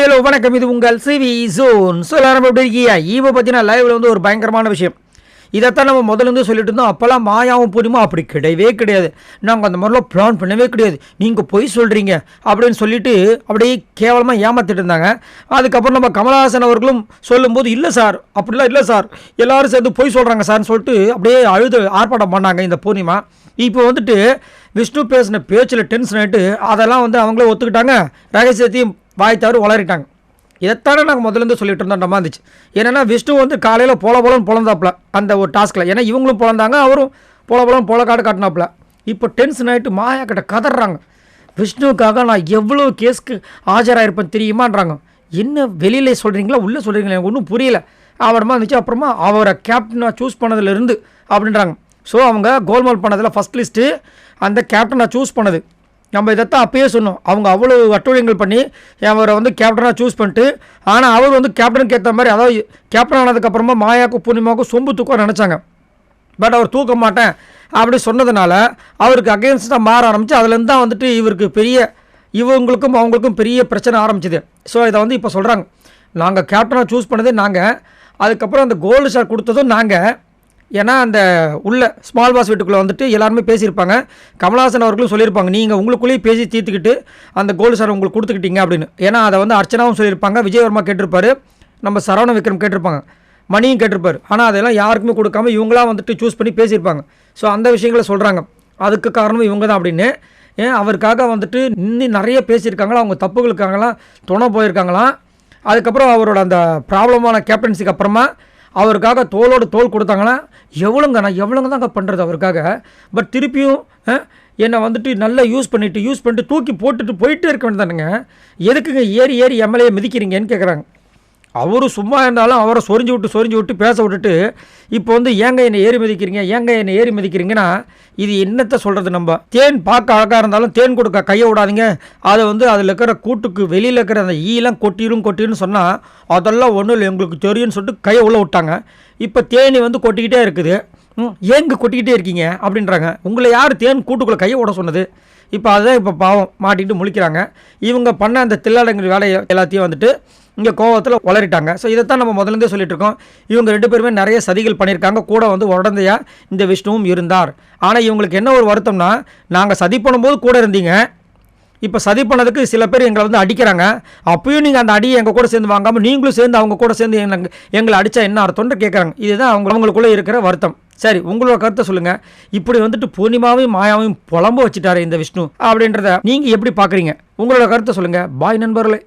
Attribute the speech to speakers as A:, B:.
A: Hello வணக்கம். இது உங்கள் சிவி ஜோன். ஸோ எல்லாரும் எப்படி இருக்கியா இப்போ பார்த்தீங்கன்னா லைவ்ல வந்து ஒரு பயங்கரமான விஷயம். இதைத்தான் நம்ம முதல்ல சொல்லிட்டு இருந்தோம். அப்போல்லாம் மாயாவும் பூரிமா அப்படி கிடையவே கிடையாது. நாங்கள் அந்த மாதிரிலாம் பிளான் பண்ணவே கிடையாது. நீங்கள் பொய் சொல்கிறீங்க அப்படின்னு சொல்லிட்டு அப்படியே கேவலமாக ஏமாத்திட்டு இருந்தாங்க. அதுக்கப்புறம் நம்ம கமலஹாசன் அவர்களும் சொல்லும்போது இல்லை சார் அப்படிலாம் இல்லை சார். எல்லோரும் சேர்ந்து பொய் சொல்கிறாங்க சார்னு சொல்லிட்டு அப்படியே அழுது ஆர்ப்பாட்டம் பண்ணாங்க இந்த பூர்ணிமா. இப்போ வந்துட்டு விஷ்ணு பேசின பேச்சில் டென்ஷன் ஆகிட்டு அதெல்லாம் வந்து அவங்களே ஒத்துக்கிட்டாங்க. ரகசியத்தையும் வாய் தவறு வளரிட்டாங்க இதைத்தானே நாங்கள் முதலேருந்து சொல்லிட்டு இருந்தோம் மாதிரி இருந்துச்சு. ஏன்னா விஷ்ணு வந்து காலையில் போல போலன்னு பிறந்தாப்புல அந்த ஒரு டாஸ்கில் ஏன்னா இவங்களும் பிறந்தாங்க அவரும் போல போலன்னு போல காடு காட்டினாப்புல. இப்போ டென்ஷன் ஆகிட்டு மாயா கிட்ட கதறாங்க. விஷ்ணுவுக்காக நான் எவ்வளோ கேஸ்க்கு ஆஜராயிருப்பேன் தெரியுமான்றாங்க. என்ன வெளியில சொல்கிறீங்களா உள்ளே சொல்கிறீங்களா எனக்கு ஒன்றும் புரியல. அவரமா இருந்துச்சு அப்புறமா அவரை கேப்டனாக சூஸ் பண்ணதுலேருந்து அப்படின்றாங்க. ஸோ அவங்க கோல்மால் பண்ணதில் ஃபஸ்ட் லிஸ்ட்டு அந்த கேப்டனை சூஸ் பண்ணது. நம்ம இதைத்தான் அப்பயே சொன்னோம். அவங்க அவ்வளோ அட்டூழியங்கள் பண்ணி அவரை வந்து கேப்டனாக சூஸ் பண்ணிட்டு ஆனால் அவர் வந்து கேப்டனுக்கு ஏற்ற மாதிரி அதாவது கேப்டன் ஆனதுக்கப்புறமா மாயாவுக்கும் பூர்ணிமாவுக்கும் சொம்பு தூக்கம் நினச்சாங்க. பட் அவர் தூக்க மாட்டேன் அப்படி சொன்னதுனால அவருக்கு அகேன்ஸ்டாக மாற ஆரம்பிச்சு அதுலேருந்து தான் வந்துட்டு இவருக்கு பெரிய இவங்களுக்கும் அவங்களுக்கும் பெரிய பிரச்சனை ஆரம்பிச்சுது. ஸோ இதை வந்து இப்போ சொல்கிறாங்க நாங்கள் கேப்டனாக சூஸ் பண்ணதே நாங்கள் அதுக்கப்புறம் அந்த கோல்டு ஷார் கொடுத்ததும் நாங்கள் ஏன்னா அந்த உள்ள ஸ்மால் பாஸ் வீட்டுக்குள்ளே வந்துட்டு எல்லாருமே பேசியிருப்பாங்க. கமலாசன் அவர்களும் சொல்லியிருப்பாங்க நீங்கள் உங்களுக்குள்ளேயே பேசி தீர்த்துக்கிட்டு அந்த கோல்டு சார் உங்களுக்கு கொடுத்துக்கிட்டீங்க அப்படின்னு. ஏன்னா அதை வந்து அர்ச்சனாவும் சொல்லியிருப்பாங்க விஜயவர்மா கேட்டிருப்பாரு நம்ம சரவண விக்ரம் கேட்டிருப்பாங்க மணியும் கேட்டிருப்பார். ஆனால் அதெல்லாம் யாருக்குமே கொடுக்காம இவங்களாம் வந்துட்டு சூஸ் பண்ணி பேசியிருப்பாங்க. ஸோ அந்த விஷயங்களை சொல்கிறாங்க அதுக்கு காரணம் இவங்க தான் அப்படின்னு. ஏன்? அவருக்காக வந்துட்டு இன்னும் நிறைய பேசியிருக்காங்களா அவங்க தப்புகளுக்காகலாம் துணை போயிருக்காங்களாம். அதுக்கப்புறம் அவரோட அந்த ப்ராப்ளமான கேப்டன்சிக்கு அப்புறமா அவருக்காக தோளோடு தோல் கொடுத்தாங்கன்னா எவ்வளோங்க நான் எவ்வளோங்க தாங்க பண்ணுறது அவருக்காக? பட் திருப்பியும் என்னை வந்துட்டு நல்லா யூஸ் பண்ணிவிட்டு யூஸ் பண்ணிட்டு தூக்கி போட்டுட்டு போயிட்டே இருக்க வேண்டியதானுங்க எதுக்குங்க ஏறி ஏறி எம்எல்ஏ மிதிக்கிறீங்கன்னு கேட்குறாங்க அவரு சும்மா இருந்தாலும் அவரை சொரிஞ்சு விட்டு சொரிஞ்சு விட்டு பேச விட்டுட்டு இப்போ வந்து ஏங்க என்னை ஏறி மிதிக்கிறீங்க ஏங்க என்னை ஏறி மிதிக்கிறீங்கன்னா இது என்னத்தை சொல்கிறது நம்ம? தேன் பார்க்க அழகாக இருந்தாலும் தேன் கொடுக்க கையை விடாதீங்க. அதை வந்து அதில் இருக்கிற கூட்டுக்கு வெளியில் இருக்கிற அந்த ஈலாம் கொட்டிடும் கொட்டிருன்னு சொன்னால் அதெல்லாம் ஒன்றும் இல்லை எங்களுக்கு தெரியும்னு சொல்லிட்டு கையை உள்ளே விட்டாங்க. இப்போ தேனி வந்து கொட்டிக்கிட்டே இருக்குது. ம், ஏங்க கொட்டிக்கிட்டே இருக்கீங்க? அப்படின்றாங்க. உங்களை யார் தேன் கூட்டுக்குள்ளே கையை விட சொன்னது? இப்போ அதுதான் இப்போ பாவம் மாட்டிக்கிட்டு முழிக்கிறாங்க. இவங்க பண்ண அந்த தில்லாடங்கள் வேலையை எல்லாத்தையும் வந்துட்டு இங்கே கோவத்தில் வளரிட்டாங்க. ஸோ இதைத்தான் நம்ம முதல்ல இருந்தே சொல்லிட்டு இருக்கோம் இவங்க ரெண்டு பேருமே நிறைய சதிகள் பண்ணியிருக்காங்க. கூட வந்து உடந்தையா இந்த விஷ்ணுவும் இருந்தார். ஆனால் இவங்களுக்கு என்ன ஒரு வருத்தம்னா நாங்கள் சதி பண்ணும்போது கூட இருந்தீங்க. இப்போ சதி பண்ணதுக்கு சில பேர் எங்களை வந்து அடிக்கிறாங்க. அப்பயும் நீங்கள் அந்த அடியை எங்கள் கூட சேர்ந்து வாங்காமல் நீங்களும் சேர்ந்து அவங்க கூட சேர்ந்து எங்களை எங்களை அடித்தா என்ன அர்த்தம்னு கேட்குறாங்க இதுதான் அவங்க அவங்களுக்குள்ளே இருக்கிற வருத்தம். சரி உங்களோட கருத்தை சொல்லுங்கள் இப்படி வந்துட்டு பூர்ணிமாவையும் மாயாவையும் புலம்ப வச்சுட்டாரு இந்த விஷ்ணு அப்படின்றத நீங்கள் எப்படி பார்க்குறீங்க உங்களோட கருத்தை சொல்லுங்கள் பாய் நண்பர்களே.